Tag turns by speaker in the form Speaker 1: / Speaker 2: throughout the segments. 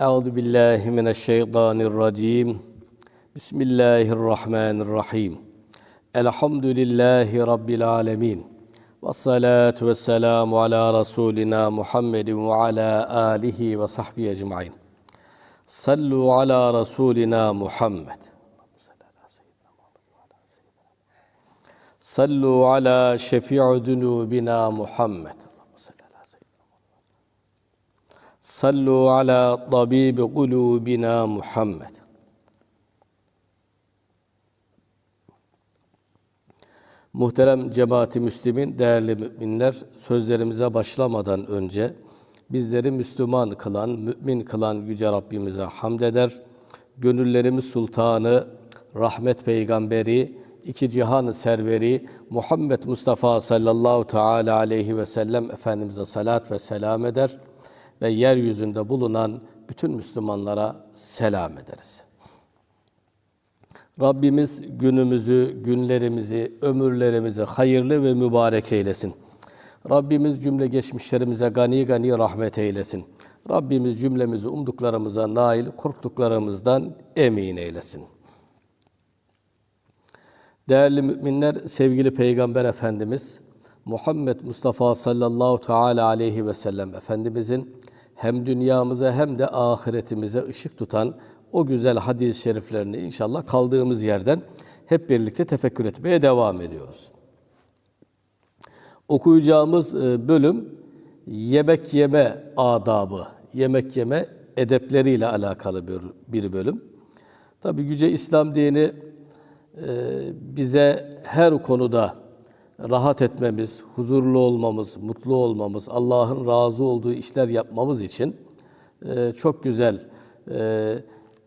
Speaker 1: أعوذ بالله من الشيطان الرجيم بسم الله الرحمن الرحيم الحمد لله رب العالمين والصلاة والسلام على رسولنا محمد وعلى آله وصحبه أجمعين صلوا على رسولنا محمد صلوا على شفيع ذنوبنا محمد Sallu ala tabibi kulubina Muhammed. Muhterem cemaati Müslim'in değerli müminler, sözlerimize başlamadan önce bizleri Müslüman kılan, mümin kılan Yüce Rabbimize hamd eder. Gönüllerimiz Sultanı, rahmet peygamberi, iki cihan serveri Muhammed Mustafa sallallahu teala aleyhi ve sellem Efendimiz'e salat ve selam eder ve yeryüzünde bulunan bütün Müslümanlara selam ederiz. Rabbimiz günümüzü, günlerimizi, ömürlerimizi hayırlı ve mübarek eylesin. Rabbimiz cümle geçmişlerimize gani gani rahmet eylesin. Rabbimiz cümlemizi umduklarımıza nail, korktuklarımızdan emin eylesin. Değerli müminler, sevgili Peygamber Efendimiz Muhammed Mustafa sallallahu teala aleyhi ve sellem Efendimizin hem dünyamıza hem de ahiretimize ışık tutan o güzel hadis-i şeriflerini inşallah kaldığımız yerden hep birlikte tefekkür etmeye devam ediyoruz. Okuyacağımız e, bölüm yemek yeme adabı, yemek yeme edepleriyle alakalı bir, bir bölüm. Tabi Yüce İslam dini e, bize her konuda rahat etmemiz, huzurlu olmamız, mutlu olmamız, Allah'ın razı olduğu işler yapmamız için e, çok güzel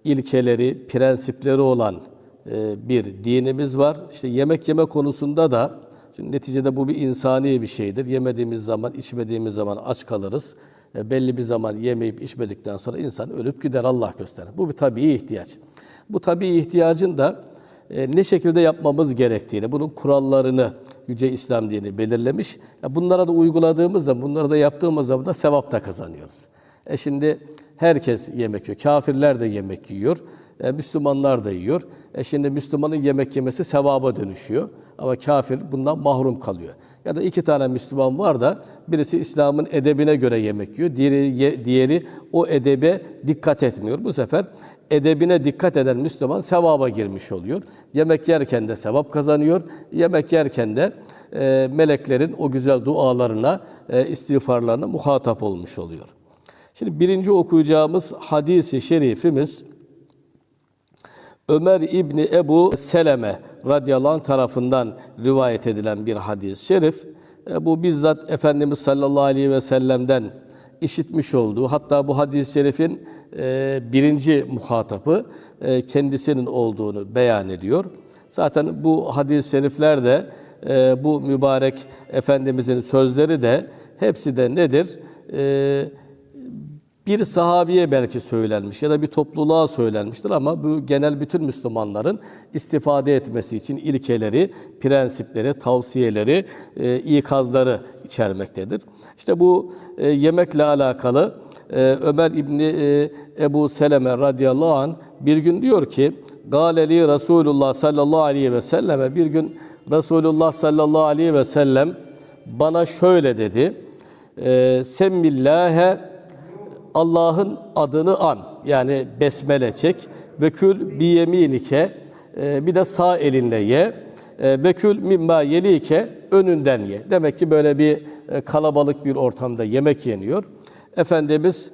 Speaker 1: ilkeleri, prensipleri olan bir dinimiz var. İşte yemek yeme konusunda da çünkü neticede bu bir insani bir şeydir. Yemediğimiz zaman, içmediğimiz zaman aç kalırız. E, belli bir zaman yemeyip içmedikten sonra insan ölüp gider Allah gösterir. Bu bir tabii ihtiyaç. Bu tabii ihtiyacın da e, ne şekilde yapmamız gerektiğini, bunun kurallarını Yüce İslam dini belirlemiş. Bunlara da uyguladığımız zaman, bunları da yaptığımız zaman da sevap da kazanıyoruz. E şimdi herkes yemek yiyor. Kafirler de yemek yiyor. E, Müslümanlar da yiyor. E şimdi Müslümanın yemek yemesi sevaba dönüşüyor. Ama kafir bundan mahrum kalıyor. Ya da iki tane Müslüman var da birisi İslam'ın edebine göre yemek yiyor. Diğeri, diğeri o edebe dikkat etmiyor. Bu sefer edebine dikkat eden Müslüman sevaba girmiş oluyor. Yemek yerken de sevap kazanıyor. Yemek yerken de e, meleklerin o güzel dualarına, e, istiğfarlarına muhatap olmuş oluyor. Şimdi birinci okuyacağımız hadisi şerifimiz Ömer İbni Ebu Seleme radıyallahu anh tarafından rivayet edilen bir hadis-i şerif. E, bu bizzat Efendimiz sallallahu aleyhi ve sellem'den işitmiş olduğu, hatta bu hadis-i şerifin e, birinci muhatabı e, kendisinin olduğunu beyan ediyor. Zaten bu hadis-i şerifler de bu mübarek Efendimizin sözleri de hepsi de nedir? Bir sahabiye belki söylenmiş ya da bir topluluğa söylenmiştir ama bu genel bütün Müslümanların istifade etmesi için ilkeleri, prensipleri, tavsiyeleri, e, ikazları içermektedir. İşte bu e, yemekle alakalı e, Ömer İbni e, Ebu Seleme radıyallahu an bir gün diyor ki Galeli Resulullah sallallahu aleyhi ve selleme bir gün Resulullah sallallahu aleyhi ve sellem bana şöyle dedi. E, Semmillâhe Allah'ın adını an. Yani besmele çek. Ve kül bi yeminike. E, bir de sağ elinle ye. E, ve kül mimma yelike önünden ye. Demek ki böyle bir e, kalabalık bir ortamda yemek yeniyor. Efendimiz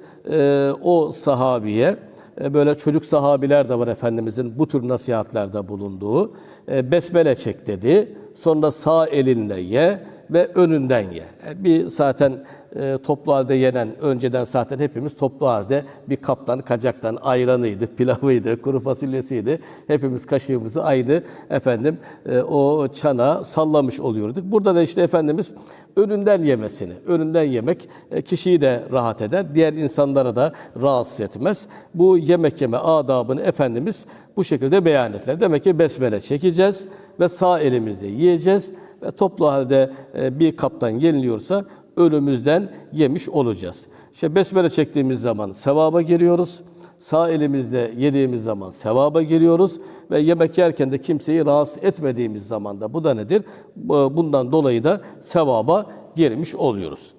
Speaker 1: o sahabiye böyle çocuk sahabiler de var Efendimizin bu tür nasihatlerde bulunduğu. Besmele çek dedi. Sonra sağ elinle ye ve önünden ye. Bir zaten e, toplu halde yenen, önceden zaten hepimiz toplu halde bir kaptan, kacaktan ayranıydı, pilavıydı, kuru fasulyesiydi. Hepimiz kaşığımızı aynı efendim e, o çana sallamış oluyorduk. Burada da işte Efendimiz önünden yemesini, önünden yemek e, kişiyi de rahat eder, diğer insanlara da rahatsız etmez. Bu yemek yeme adabını Efendimiz bu şekilde beyan ettiler. Demek ki besmele çekeceğiz ve sağ elimizle yiyeceğiz ve toplu halde bir kaptan yeniliyorsa önümüzden yemiş olacağız. İşte besmele çektiğimiz zaman sevaba giriyoruz. Sağ elimizde yediğimiz zaman sevaba giriyoruz ve yemek yerken de kimseyi rahatsız etmediğimiz zaman da bu da nedir? Bu- Bundan dolayı da sevaba girmiş oluyoruz.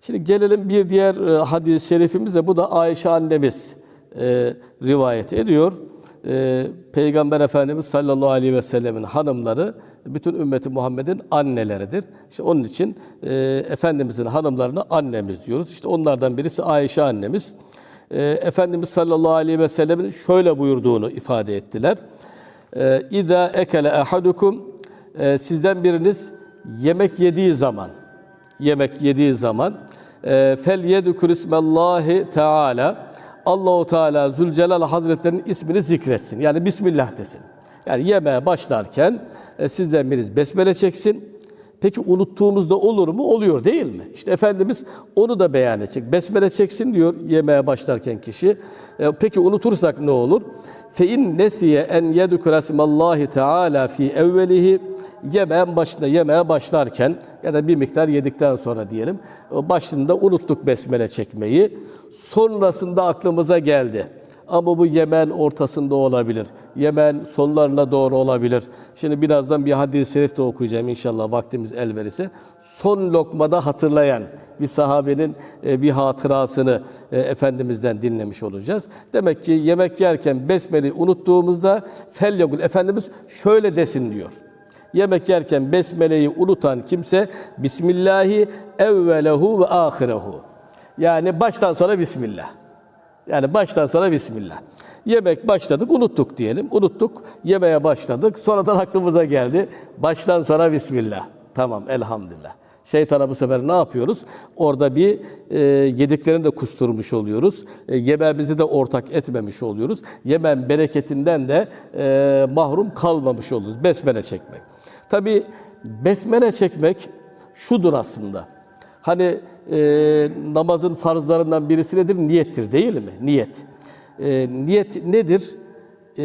Speaker 1: Şimdi gelelim bir diğer e, hadis-i şerifimize. Bu da Ayşe annemiz e, rivayet ediyor. E, Peygamber Efendimiz sallallahu aleyhi ve sellemin hanımları bütün ümmeti Muhammed'in anneleridir. İşte onun için e, Efendimizin hanımlarına annemiz diyoruz. İşte onlardan birisi Ayşe annemiz. E, Efendimiz sallallahu aleyhi ve sellemin şöyle buyurduğunu ifade ettiler. E, İza ekele ahadukum e, sizden biriniz yemek yediği zaman yemek yediği zaman e, fel yedkür ismallahi teala Allahu Teala Zülcelal Hazretlerinin ismini zikretsin. Yani Bismillah desin. Yani yemeğe başlarken e, sizden biriniz besmele çeksin. Peki unuttuğumuzda olur mu? Oluyor değil mi? İşte Efendimiz onu da beyan edecek. Besmele çeksin diyor yemeğe başlarken kişi. E, peki unutursak ne olur? Fe in nesiye en ismallahi teala fi evvelihi yemeğin başında yemeğe başlarken ya da bir miktar yedikten sonra diyelim başında unuttuk besmele çekmeyi. Sonrasında aklımıza geldi. Ama bu yemen ortasında olabilir. Yemen sonlarına doğru olabilir. Şimdi birazdan bir hadis-i şerif de okuyacağım inşallah vaktimiz el verirse. Son lokmada hatırlayan bir sahabenin e, bir hatırasını e, Efendimiz'den dinlemiş olacağız. Demek ki yemek yerken besmeleyi unuttuğumuzda felyagul Efendimiz şöyle desin diyor. Yemek yerken besmeleyi unutan kimse Bismillahi evvelehu ve ahirehu. Yani baştan sonra Bismillah. Yani baştan sonra Bismillah. Yemek başladık, unuttuk diyelim. Unuttuk, yemeğe başladık. Sonradan aklımıza geldi. Baştan sonra Bismillah. Tamam, elhamdülillah. Şeytana bu sefer ne yapıyoruz? Orada bir e, yediklerini de kusturmuş oluyoruz. E, yemeğimizi de ortak etmemiş oluyoruz. Yemen bereketinden de e, mahrum kalmamış oluyoruz. Besmele çekmek. Tabi besmele çekmek şudur aslında. Hani e, namazın farzlarından birisi nedir? Niyettir değil mi? Niyet. E, niyet nedir? E,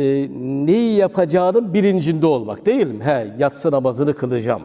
Speaker 1: neyi yapacağının bilincinde olmak değil mi? He, yatsı namazını kılacağım.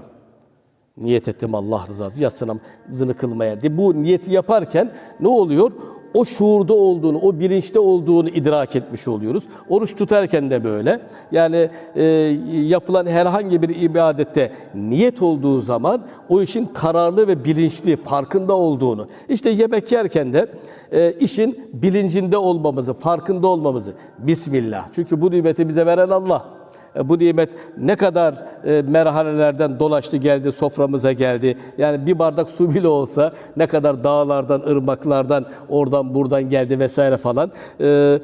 Speaker 1: Niyet ettim Allah rızası, yatsı namazını kılmaya. De, bu niyeti yaparken ne oluyor? O şuurda olduğunu, o bilinçte olduğunu idrak etmiş oluyoruz. Oruç tutarken de böyle. Yani e, yapılan herhangi bir ibadette niyet olduğu zaman o işin kararlı ve bilinçli, farkında olduğunu. İşte yemek yerken de e, işin bilincinde olmamızı, farkında olmamızı. Bismillah. Çünkü bu nimeti bize veren Allah. E, Bu nimet ne kadar e, merhalelerden dolaştı geldi, soframıza geldi. Yani bir bardak su bile olsa ne kadar dağlardan, ırmaklardan, oradan buradan geldi vesaire falan. E,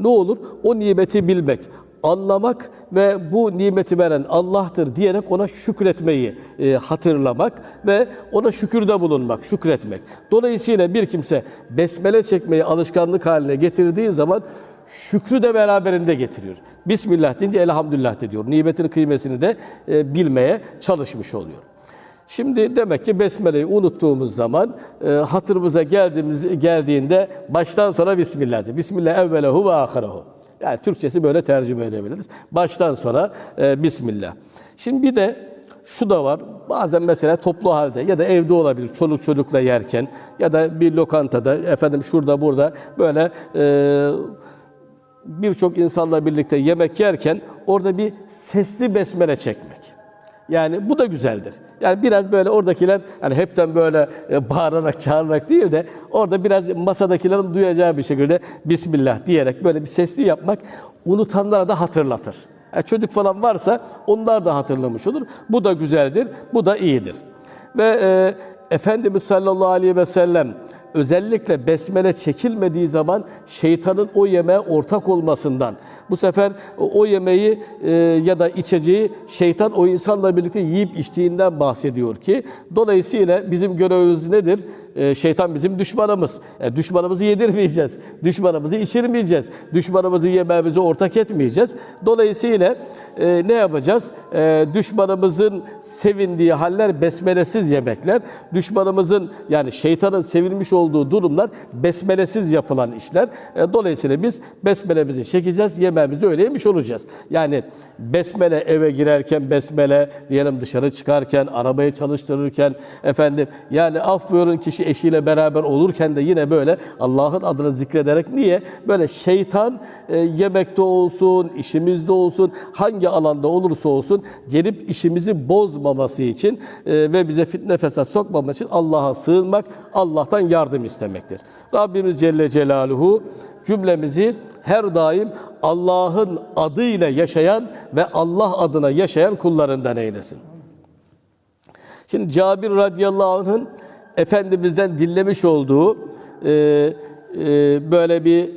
Speaker 1: ne olur? O nimeti bilmek anlamak ve bu nimeti veren Allah'tır diyerek ona şükretmeyi e, hatırlamak ve ona şükürde bulunmak, şükretmek. Dolayısıyla bir kimse besmele çekmeyi alışkanlık haline getirdiği zaman şükrü de beraberinde getiriyor. Bismillah deyince elhamdülillah de diyor. Nimetin kıymetini de e, bilmeye çalışmış oluyor. Şimdi demek ki besmeleyi unuttuğumuz zaman e, hatırımıza geldiğimiz geldiğinde baştan sonra Bismillah. diyor. Bismillah evvelehu ve ahirehu. Yani Türkçesi böyle tercüme edebiliriz. Baştan sonra e, Bismillah. Şimdi bir de şu da var. Bazen mesela toplu halde ya da evde olabilir çoluk çocukla yerken ya da bir lokantada efendim şurada burada böyle e, birçok insanla birlikte yemek yerken orada bir sesli besmele çekmek. Yani bu da güzeldir. Yani biraz böyle oradakiler hani hepten böyle e, bağırarak çağırarak değil de orada biraz masadakilerin duyacağı bir şekilde Bismillah diyerek böyle bir sesli yapmak unutanlara da hatırlatır. Yani çocuk falan varsa onlar da hatırlamış olur. Bu da güzeldir, bu da iyidir. Ve e, Efendimiz sallallahu aleyhi ve sellem özellikle besmele çekilmediği zaman şeytanın o yemeğe ortak olmasından, bu sefer o yemeği e, ya da içeceği şeytan o insanla birlikte yiyip içtiğinden bahsediyor ki, dolayısıyla bizim görevimiz nedir? E, şeytan bizim düşmanımız. E, düşmanımızı yedirmeyeceğiz. Düşmanımızı içirmeyeceğiz. Düşmanımızı yemeğimize ortak etmeyeceğiz. Dolayısıyla e, ne yapacağız? E, düşmanımızın sevindiği haller besmelesiz yemekler. Düşmanımızın yani şeytanın sevilmiş olduğu durumlar besmelesiz yapılan işler. E, dolayısıyla biz besmelemizi çekeceğiz. Yemeğimizi öyle yemiş olacağız. Yani besmele eve girerken besmele, diyelim dışarı çıkarken, arabayı çalıştırırken, efendim yani af buyurun kişi eşiyle beraber olurken de yine böyle Allah'ın adını zikrederek niye? Böyle şeytan e, yemekte olsun, işimizde olsun, hangi alanda olursa olsun gelip işimizi bozmaması için e, ve bize fitne fesat sokmaması için Allah'a sığınmak, Allah'tan yardım istemektir. Rabbimiz Celle Celaluhu cümlemizi her daim Allah'ın adıyla yaşayan ve Allah adına yaşayan kullarından eylesin. Şimdi Cabir radıyallahu anh'ın Efendimiz'den dinlemiş olduğu e, e, böyle bir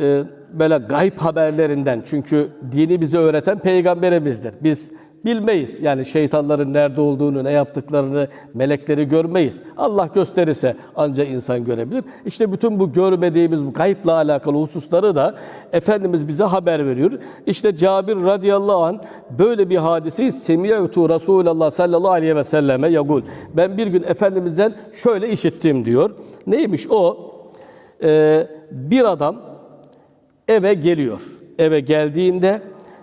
Speaker 1: e, böyle gayb haberlerinden çünkü dini bize öğreten peygamberimizdir. Biz bilmeyiz yani şeytanların nerede olduğunu, ne yaptıklarını, melekleri görmeyiz. Allah gösterirse ancak insan görebilir. İşte bütün bu görmediğimiz bu gayıpla alakalı hususları da Efendimiz bize haber veriyor. İşte Cabir radıyallahu an böyle bir hadiseyi Semiyetü Resulullah sallallahu aleyhi ve selleme yagul. Ben bir gün Efendimiz'den şöyle işittim diyor. Neymiş o? Ee, bir adam eve geliyor. Eve geldiğinde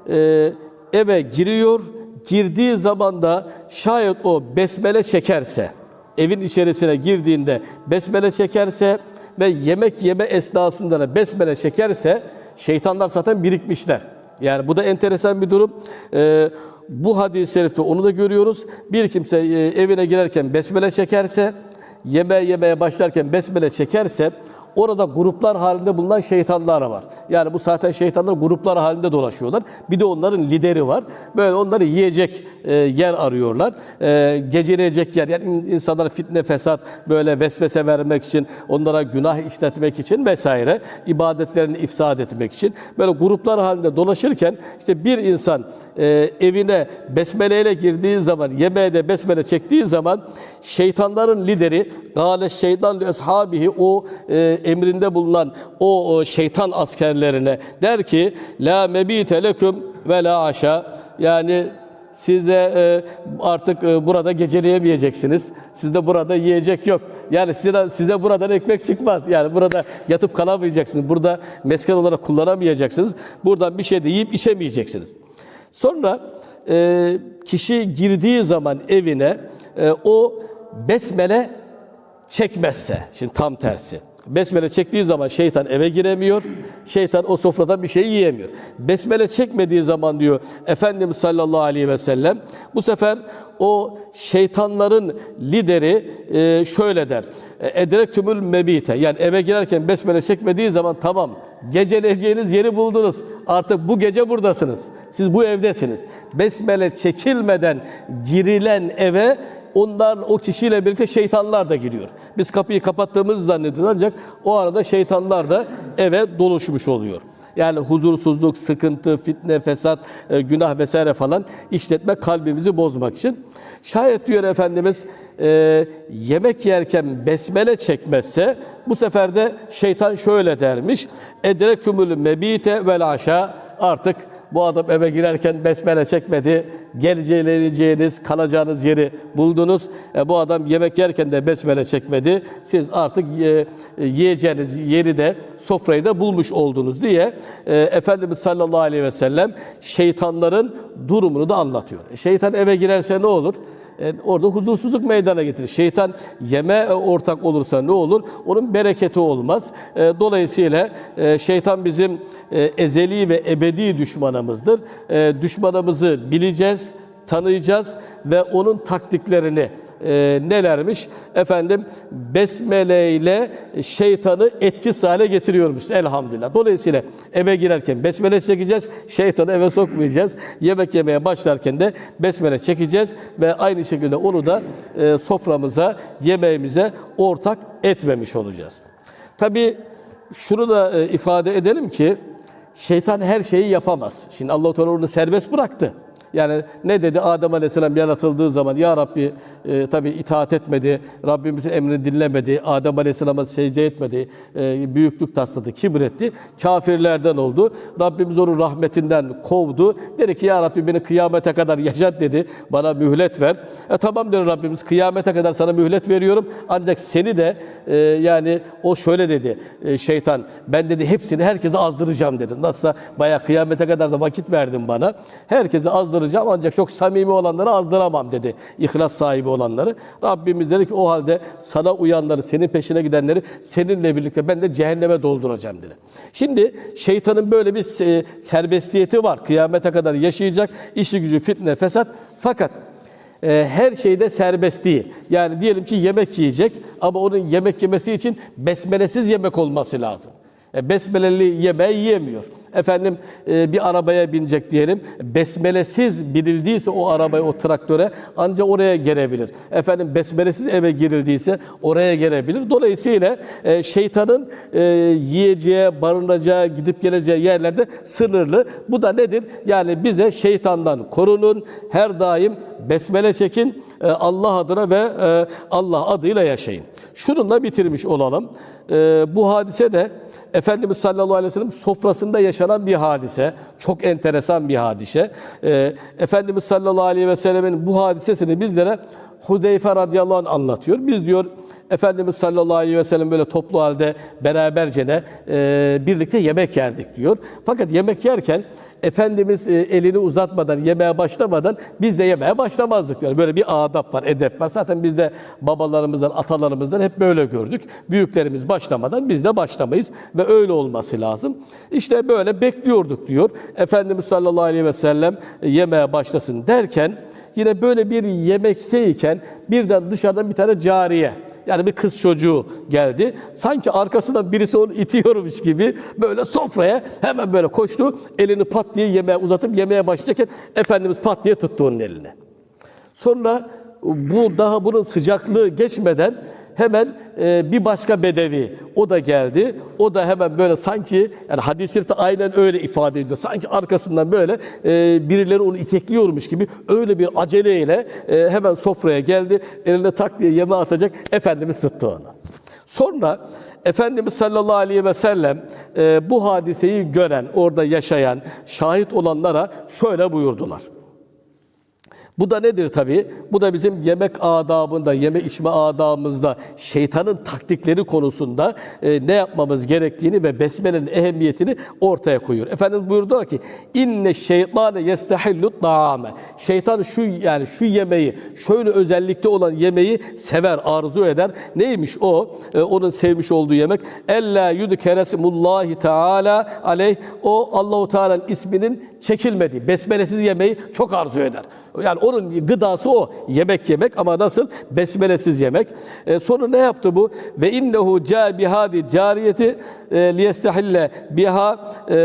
Speaker 1: e, eve giriyor. Girdiği zaman da şayet o besmele çekerse, evin içerisine girdiğinde besmele çekerse ve yemek yeme esnasında da besmele çekerse şeytanlar zaten birikmişler. Yani bu da enteresan bir durum. Ee, bu hadis-i şerifte onu da görüyoruz. Bir kimse e, evine girerken besmele çekerse, yemeğe yemeye başlarken besmele çekerse Orada gruplar halinde bulunan şeytanlar var. Yani bu zaten şeytanlar gruplar halinde dolaşıyorlar. Bir de onların lideri var. Böyle onları yiyecek e, yer arıyorlar. E, geceleyecek yer. Yani in- insanlara fitne, fesat, böyle vesvese vermek için, onlara günah işletmek için vesaire, ibadetlerini ifsad etmek için böyle gruplar halinde dolaşırken işte bir insan e, evine besmeleyle girdiği zaman, yemeğe de besmele çektiği zaman şeytanların lideri gâle şeytan li ashabihi o e, emrinde bulunan o, şeytan askerlerine der ki la mebite leküm ve la aşa yani size e, artık e, burada geceleyemeyeceksiniz. Sizde burada yiyecek yok. Yani size, size buradan ekmek çıkmaz. Yani burada yatıp kalamayacaksınız. Burada mesken olarak kullanamayacaksınız. Buradan bir şey de yiyip içemeyeceksiniz. Sonra e, kişi girdiği zaman evine o besmele çekmezse, şimdi tam tersi. Besmele çektiği zaman şeytan eve giremiyor. Şeytan o sofradan bir şey yiyemiyor. Besmele çekmediği zaman diyor Efendimiz sallallahu aleyhi ve sellem bu sefer o şeytanların lideri e, şöyle der. Edrektümül mebite. Yani eve girerken besmele çekmediği zaman tamam geceleyeceğiniz yeri buldunuz. Artık bu gece buradasınız. Siz bu evdesiniz. Besmele çekilmeden girilen eve onlar o kişiyle birlikte şeytanlar da giriyor. Biz kapıyı kapattığımızı zannediyoruz ancak o arada şeytanlar da eve doluşmuş oluyor. Yani huzursuzluk, sıkıntı, fitne, fesat, e, günah vesaire falan işletme kalbimizi bozmak için. Şayet diyor Efendimiz e, yemek yerken besmele çekmezse bu sefer de şeytan şöyle dermiş. Edrekümül mebite vel aşağı artık bu adam eve girerken besmele çekmedi. Geleceğiniz, kalacağınız yeri buldunuz. E, bu adam yemek yerken de besmele çekmedi. Siz artık e, yiyeceğiniz yeri de sofrayı da bulmuş oldunuz diye e, Efendimiz sallallahu aleyhi ve sellem şeytanların durumunu da anlatıyor. E, şeytan eve girerse ne olur? E, orada huzursuzluk meydana getirir. Şeytan yeme ortak olursa ne olur? Onun bereketi olmaz. E, dolayısıyla e, şeytan bizim e, ezeli ve ebedi düşmanımızdır. E, düşmanımızı bileceğiz, tanıyacağız ve onun taktiklerini e, nelermiş? Efendim besmele ile şeytanı etkisiz hale getiriyormuş elhamdülillah. Dolayısıyla eve girerken besmele çekeceğiz, şeytanı eve sokmayacağız. Yemek yemeye başlarken de besmele çekeceğiz ve aynı şekilde onu da e, soframıza, yemeğimize ortak etmemiş olacağız. Tabi şunu da e, ifade edelim ki şeytan her şeyi yapamaz. Şimdi Allah-u Teala onu serbest bıraktı. Yani ne dedi Adem Aleyhisselam yaratıldığı zaman ya Rabbi e, tabi itaat etmedi, Rabbimizin emrini dinlemedi, Adem Aleyhisselam'a secde etmedi, e, büyüklük tasladı, kibretti, kafirlerden oldu. Rabbimiz onu rahmetinden kovdu. Dedi ki ya Rabbi beni kıyamete kadar yaşat dedi, bana mühlet ver. E tamam diyor Rabbimiz kıyamete kadar sana mühlet veriyorum ancak seni de e, yani o şöyle dedi e, şeytan ben dedi hepsini herkese azdıracağım dedi. Nasılsa bayağı kıyamete kadar da vakit verdin bana. Herkese azdıracağım ancak çok samimi olanları azdıramam dedi. İhlas sahibi olanları. Rabbimiz dedi ki o halde sana uyanları, senin peşine gidenleri seninle birlikte ben de cehenneme dolduracağım dedi. Şimdi şeytanın böyle bir e, serbestiyeti var. Kıyamete kadar yaşayacak. işi gücü fitne, fesat. Fakat e, her şeyde serbest değil. Yani diyelim ki yemek yiyecek ama onun yemek yemesi için besmelesiz yemek olması lazım. E, besmeleli yemeği yiyemiyor. Efendim e, bir arabaya binecek diyelim. Besmelesiz binildiyse o arabaya, o traktöre ancak oraya gelebilir. Efendim besmelesiz eve girildiyse oraya gelebilir. Dolayısıyla e, şeytanın e, yiyeceği, barınacağı, gidip geleceği yerlerde sınırlı. Bu da nedir? Yani bize şeytandan korunun. Her daim besmele çekin. e, Allah adına ve e, Allah adıyla yaşayın. Şununla bitirmiş olalım. E, bu hadise de Efendimiz sallallahu aleyhi ve sellem sofrasında yaşanan bir hadise. Çok enteresan bir hadise. Ee, Efendimiz sallallahu aleyhi ve sellemin bu hadisesini bizlere Hudeyfe radıyallahu anh anlatıyor. Biz diyor Efendimiz sallallahu aleyhi ve sellem böyle toplu halde beraberce e, birlikte yemek yerdik diyor. Fakat yemek yerken Efendimiz e, elini uzatmadan, yemeğe başlamadan biz de yemeğe başlamazdık diyor. Böyle bir adap var, edep var. Zaten biz de babalarımızdan, atalarımızdan hep böyle gördük. Büyüklerimiz başlamadan biz de başlamayız ve öyle olması lazım. İşte böyle bekliyorduk diyor. Efendimiz sallallahu aleyhi ve sellem e, yemeğe başlasın derken yine böyle bir yemekteyken birden dışarıdan bir tane cariye yani bir kız çocuğu geldi. Sanki arkasından birisi onu itiyormuş gibi böyle sofraya hemen böyle koştu. Elini pat diye yemeğe uzatıp yemeğe başlayacakken Efendimiz pat diye tuttu onun elini. Sonra bu daha bunun sıcaklığı geçmeden hemen e, bir başka bedevi o da geldi. O da hemen böyle sanki yani hadis-i şerifte aynen öyle ifade ediyor. Sanki arkasından böyle e, birileri onu itekliyormuş gibi öyle bir aceleyle e, hemen sofraya geldi. Eline tak diye yeme atacak. Efendimiz tuttu onu. Sonra Efendimiz sallallahu aleyhi ve sellem e, bu hadiseyi gören, orada yaşayan, şahit olanlara şöyle buyurdular. Bu da nedir tabi? Bu da bizim yemek adabında, yeme içme adabımızda şeytanın taktikleri konusunda e, ne yapmamız gerektiğini ve besmelenin ehemmiyetini ortaya koyuyor. Efendimiz buyurdular ki inne şeytane yestahillu ta'ame. Şeytan şu yani şu yemeği, şöyle özellikte olan yemeği sever, arzu eder. Neymiş o? E, onun sevmiş olduğu yemek. Ella yudkeresmullahi teala aleyh. O Allahu Teala'nın isminin çekilmediği, besmelesiz yemeği çok arzu eder. Yani onun gıdası o. Yemek yemek ama nasıl? Besmelesiz yemek. E, sonra ne yaptı bu? Ve innehu ca bihadi cariyeti e, liyestahille biha e,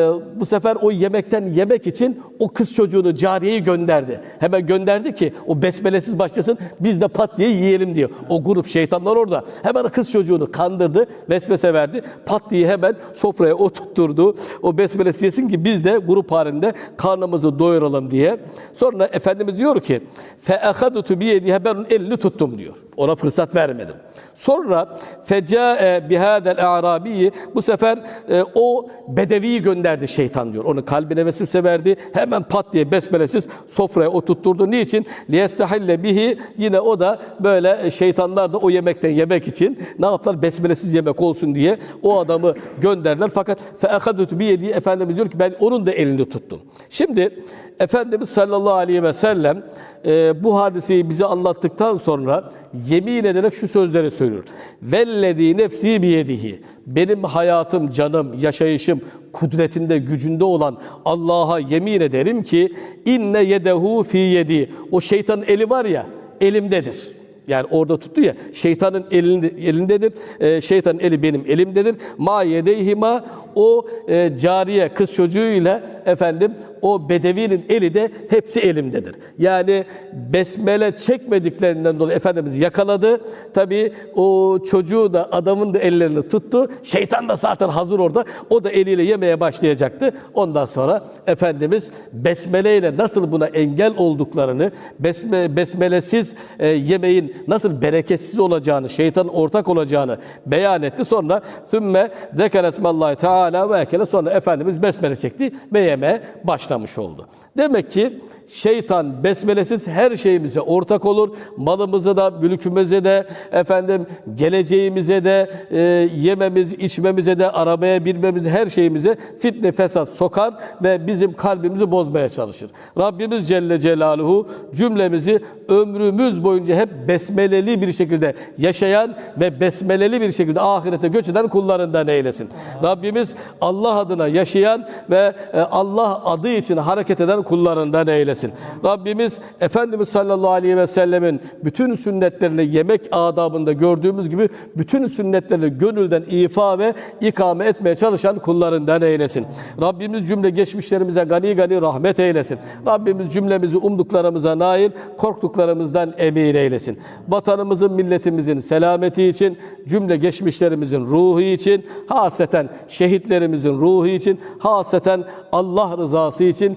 Speaker 1: bu sefer o yemekten yemek için o kız çocuğunu cariyeyi gönderdi. Hemen gönderdi ki o besmelesiz başlasın biz de pat diye yiyelim diyor. O grup şeytanlar orada. Hemen kız çocuğunu kandırdı, vesvese verdi. Pat diye hemen sofraya oturtturdu. O besmelesi yesin ki biz de grup halinde karnımızı doyuralım diye. Sonra Efendimiz diyor ki feahadutu biyediha ben onun elini tuttum diyor. Ona fırsat vermedim. Sonra fecae bihadel arabiyi bu sefer e, o bedeviyi gönderdi şeytan diyor. Onu kalbine vesvese verdi. Hemen pat diye besmelesiz sofraya oturtturdu. Niçin? Liyestahille bihi yine o da böyle e, şeytanlar da o yemekten yemek için ne yaptılar? Besmelesiz yemek olsun diye o adamı gönderdiler. Fakat feahadutu biyediha efendimiz diyor ki ben onun da elini tuttum. Şimdi Efendimiz sallallahu aleyhi ve sellem e, bu hadiseyi bize anlattıktan sonra yemin ederek şu sözleri söylüyor. Vellezî nefsî biyedihi. Benim hayatım, canım, yaşayışım kudretinde, gücünde olan Allah'a yemin ederim ki inne yedehu fi yedi. O şeytanın eli var ya elimdedir. Yani orada tuttu ya şeytanın elinde, elindedir. Ee, şeytanın eli benim elimdedir. Ma yedeyhima o e, cariye kız çocuğuyla efendim o bedevinin eli de hepsi elimdedir. Yani besmele çekmediklerinden dolayı Efendimiz yakaladı. Tabi o çocuğu da adamın da ellerini tuttu. Şeytan da zaten hazır orada. O da eliyle yemeye başlayacaktı. Ondan sonra Efendimiz besmele ile nasıl buna engel olduklarını, besme, besmelesiz e, yemeğin nasıl bereketsiz olacağını, şeytanın ortak olacağını beyan etti. Sonra sümme zekere esmallahi teala ve ekele sonra Efendimiz besmele çekti ve yemeğe başlamış oldu. Demek ki şeytan besmelesiz her şeyimize ortak olur. Malımıza da, mülkümüze de, efendim geleceğimize de, e, yememiz, içmemize de, arabaya binmemize, her şeyimize fitne, fesat sokar ve bizim kalbimizi bozmaya çalışır. Rabbimiz Celle Celaluhu cümlemizi ömrümüz boyunca hep besmeleli bir şekilde yaşayan ve besmeleli bir şekilde ahirete göç eden kullarından eylesin. Rabbimiz Allah adına yaşayan ve e, Allah adı için hareket eden kullarından eylesin. Rabbimiz Efendimiz sallallahu aleyhi ve sellemin bütün sünnetlerini yemek adabında gördüğümüz gibi bütün sünnetlerini gönülden ifa ve ikame etmeye çalışan kullarından eylesin. Rabbimiz cümle geçmişlerimize gani gani rahmet eylesin. Rabbimiz cümlemizi umduklarımıza nail, korktuklarımızdan emin eylesin. Vatanımızın, milletimizin selameti için, cümle geçmişlerimizin ruhu için, haseten şehitlerimizin ruhu için, haseten Allah rızası için